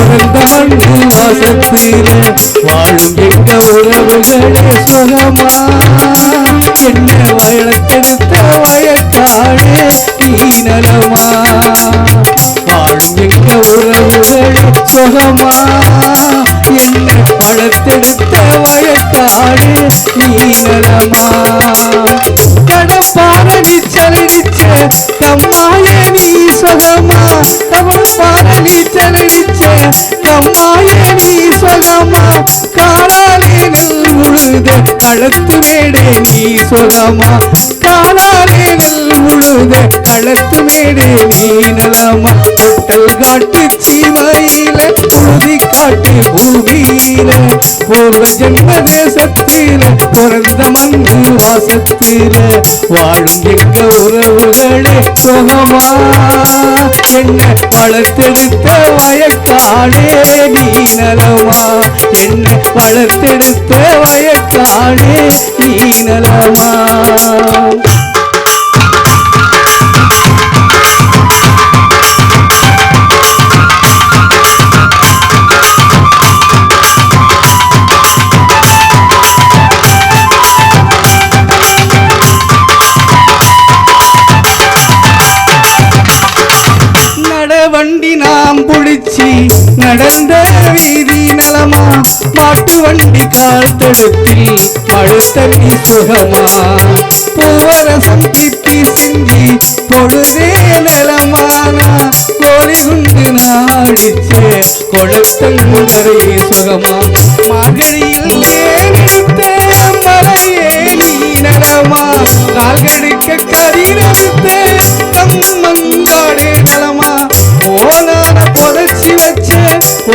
பிறந்த மண்ணு வாசத்திலே வாழும் எங்க உறவுகளே சுகமா? என்ன வளர்த்தெடுத்த வயக்காடே நீ நலமா வாழும் எங்க உறவுகளே சுகமா? என்ன வளர்த்தெடுத்த வயக்காடே நீ நலமா கடப்பார நீச்சலடிச்ச கம்மாய நீ சுகமா? கடப்பார நீச்சலடிச்ச உழுத களத்து மேடே நீ சுகமா காலாலே நெல் உழுத களத்து மேடே நீ நலமா? பொட்டல் காட்டு சீமையில உறுதி காட்டு பூமி பூமியில பூர்வ ஜென்ம தேசத்தில பிறந்த மண்ணு வாசத்தில வாழும் எங்க உறவுகளே சுகமா? என்ன வளர்த்தெடுத்த வயக்காடே நீ நலமா? என்ன வளர்த்தெடுத்த வயக்காடே நீ நலமா? நடவண்டி நாம் புடிச்சி நடந்த வீதி நலமா? மாட்டு வண்டி கால் தடுப்பில் மழை தண்ணி சுகமா? பூவரசம் திட்டி சிந்தி பொழுதே நலமானா? கோழி குண்டு நாடிச்சு கொளத்தங்குடரே சுகமா? மார்கழியில்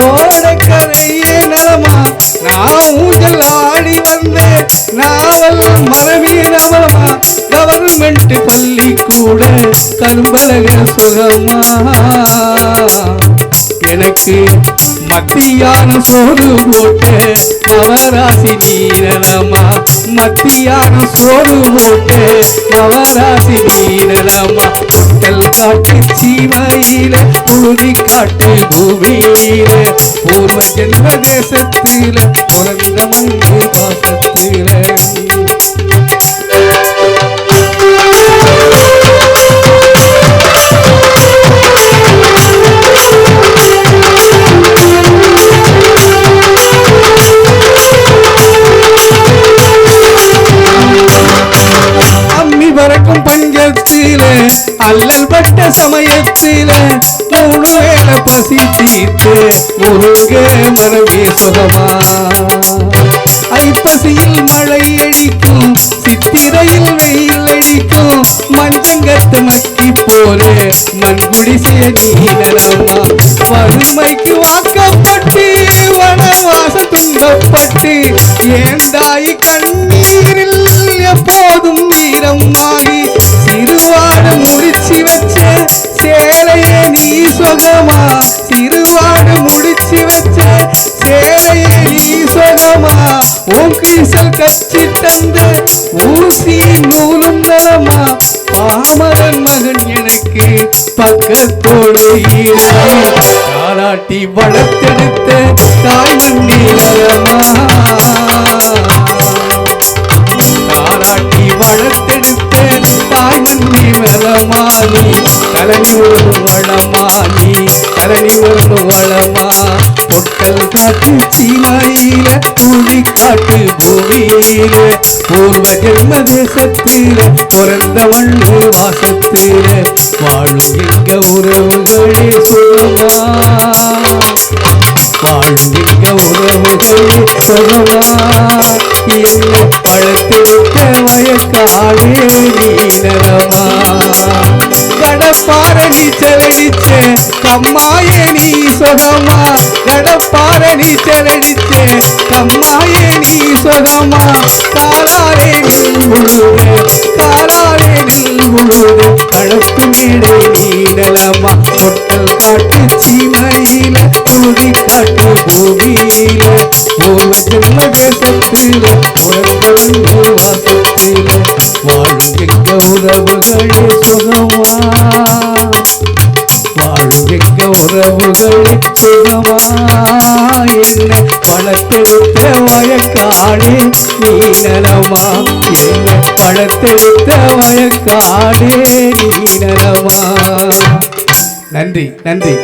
ஓடக்கரையே நலமா நான் ஊஞ்சல் ஆடி வந்தேன். நாவல் மரபி நலமா கவர்மெண்ட் பள்ளி கூட கரும்பலக சுகமா எனக்கு மத்தியான சோறு போட்ட நவராசி நீரலமா மத்தியான சோறு போட்ட நவராசி நீரலமா புட்டல் காட்டு சீமையில உறுதி காட்டு பூமியில பூர்வ ஜென்ம தேசத்தில பிறந்த மண்ணு சமயத்தில மூணு வேலை பசி தீர்த்து முருக மனமே சுகமா. ஐப்பசியில் மழை அடிக்கும் சித்திரையில் வெயில் அடிக்கும் மஞ்சங்கத்து மக்கி போல மண் குடிசைய வறுமைக்கு வாக்கப்பட்டு வனவாசம் துன்பப்பட்டு ஏந்தாய் கண்ணீரில் எப்போதும் வீரம்மா நீ திருவாடு முடிச்சு வச்ச சேலையே நீ சொகமா? உன் கிழிசல் கச்சி தந்த ஊசி நூலும் தரமா? பாமரன் மகன் எனக்கு பக்கத்தோடு காலாட்டி வளர்த்தெடுத்த வளமானி கலனி ஒரு நீ கலனி ஒரு வளமா பொட்டல் காட்டு சீமையில புலி காட்டு பூமியில பூர்வ ஜென்ம தேசத்தில பிறந்த மண்ணு வாசத்தில வாழும் எங்க உறவுகளே சுகமா வாழ்விக்க உறவுகளே சுகமா என்ன பழத்திருக்க வயக்காடே நீனரமா கடப்பார கம்மாயே கம்மாய நீ சுகமா கடப்பார நீச்சலடிச்ச கம்மாயே நீ சொகமா தாராரே நில் தாராரே காலாரே நில் மேடை நீ நலமா? நீனலமா பொட்டல் காட்டு சீமையே பழத்தெடுத்த வயக்காடே நீ நலமா? எங்க பழத்தெடுத்த வயக்காடே நீ நலமா? நன்றி நன்றி.